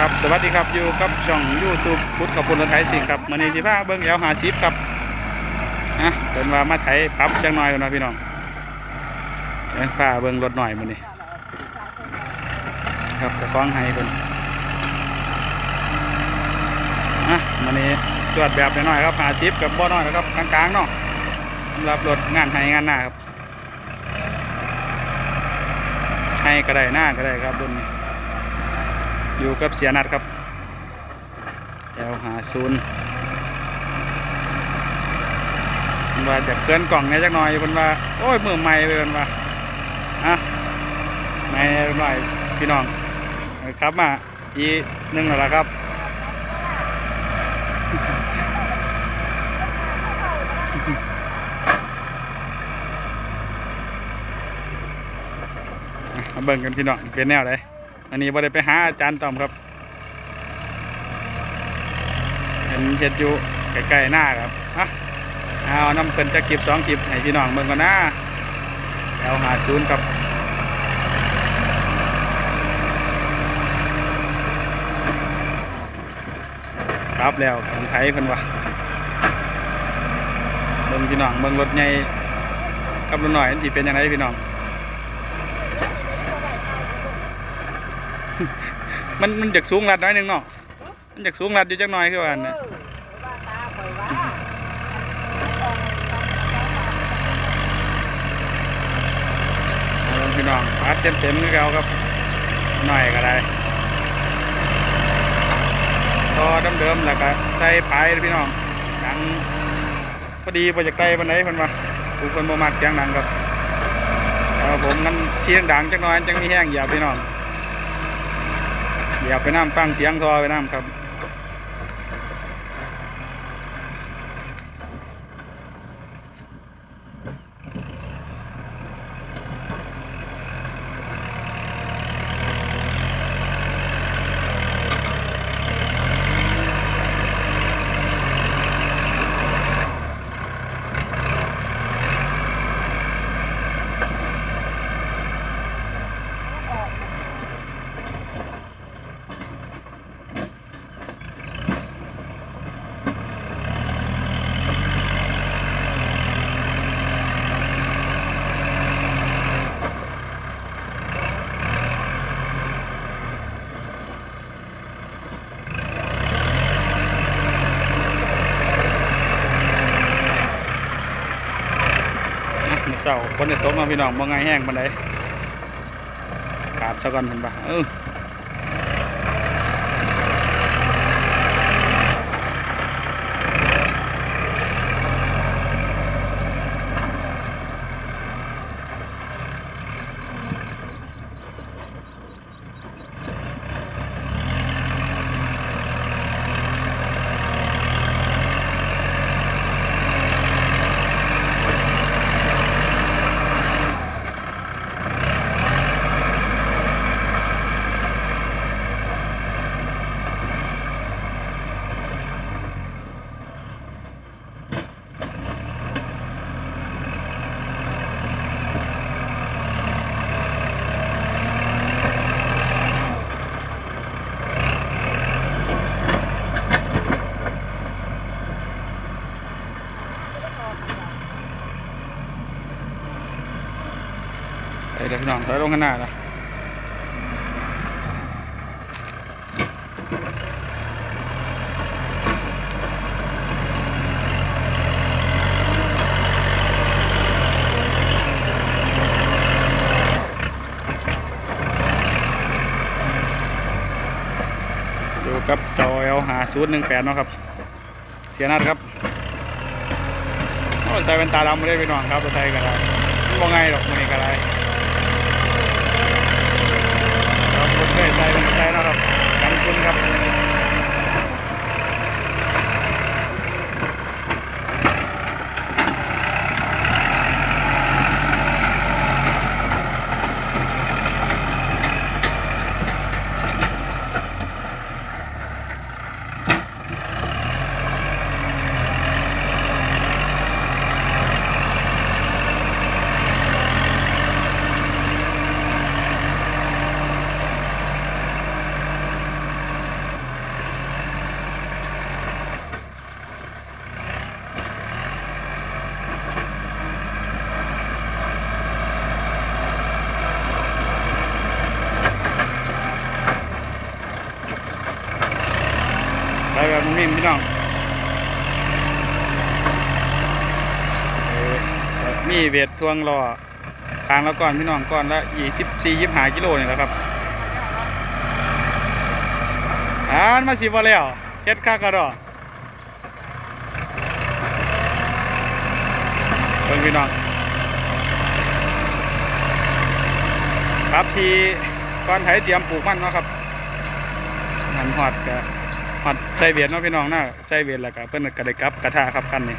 ครับสวัสดีครับอยู่กับช่องยูทูบพุทธขบุญรถไถสิงครับมื่อนี้สิพาเบิ้งแอลหาซิปครับอะเป็นว่ามาไถปรับจังหน่อยกันนะพี่น้องเอ้ยพาเบิ้งรถหน่อยมื่อนี้ครับจะฟ้องให้เป็นะมื่อนี้จวดแบบน้อยครับหาซิปกับบ่อน้อยนะครับกลางๆเนาะรับรถงานให้งานหน้าครับให้ก็ได้หน้าก็ได้ครับรุ่นนี้ อยู่กับเสียนัดครับแอลหาศูนย์ว่าจะเคลื่อนกล่องเนี่ยจักหน่อยเพิ่นว่า โอ้ยมือใหม่เลยเพิ่นว่าอะใหม่หน่อยพี่น้องครับมาอีหนึ่งแล้วล่ะครับมาเบิ่งกันพี่น้องเป็นแนวไหน อันนี้บ่ได้ไปหาอาจารย์ต้อมครับ เห็นเห็ดอยู่ใกล้ๆหน้าครับอะเอาน้ำเพิ่นจะคลิปสองคลิปให้พี่น้องเบิ่งก่อนนะแล้วหาศูนย์ครับครับแล้วของไทยเพิ่นว่าเบิ่งพี่น้องเบิ่งรถใหญ่กับรถหน่อยอันสิเป็นยังไงพี่น้อง มันมันจากสูงรัดน้อยหนึงเนาะมันจากสูงรัดอยู่จักหน่อยคือว่าอันน่ะว่าตาข่อยว่าเอาลงพี่น้องอัดเต็มเต็มๆคือเก่าครับหน่อยก็ได้พอเดิมๆแล้วก็ใส่พายพี่น้องดังพอดีพอจากไกลปันไหนเพิ่นว่าผู้คนบ่มักเสียงดังครับเอาผมนั้นเสียงดังจักหน่อยจังมีแห้งเหยียบพี่น้อง เดี๋ยวไปน้ำฟังเสียงทอไปน้ำครับ เช้าคนจะตมาพี่น้องบ่ไงแห้งปานใดขาดซะก่อนเห็นบ่าเออ ไปเด้อพี่น้องถอยลงข้างหน้าละอยู่กับจอเอลหาศูนย์หนึ่งแปดเนาะครับ เสียนัดครับโอ้ยใส่แว่นตาดำไม่ได้พี่น้องครับรถไทยก็ได้ว่าไงหรอกมันนี่ก็ได้ ครับผมเคยใส่เป็นใส่เนาะครับกันคุณครับ มีเวททวงรอทางแล้วก่อนพี่น้องก่อนละยี่สิบสี่ยี่ห้ากิโลนี่แหละครับอ่านมาสิบ่แล้วเฮ็ดคักกระดอเบิ่งพี่น้องครับที่ก่อนไถเตรียมปลูกมันเนาะครับหันหอดกับหอดใส่เบียดเนาะพี่น้องนาะใส่เบียดแล้วก็เพิ่นก็ได้กลับกระทะครับคันนี้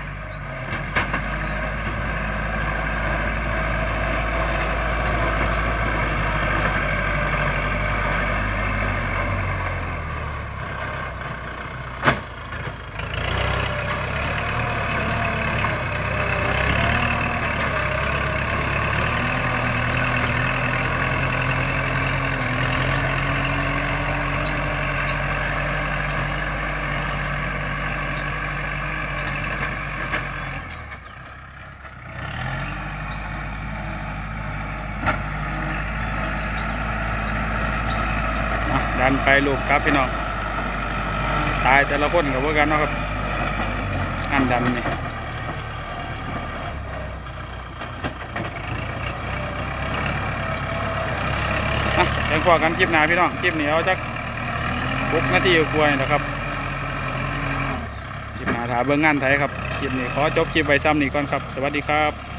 ดันไปลูกครับพี่น้อง ตายแต่ละคนกับว่ากันเนาะครับ อันดันนี่อะเดี๋ยวพอกันคลิปหนาพี่น้องคลิปนี้เอาจักบุกนาทีกว่าๆนี่แหละครับคลิปหนาถาเบิ่งงานไทยครับคลิปนี้ขอจบคลิปไว้ซ้ำนี้ก่อนครับ สวัสดีครับ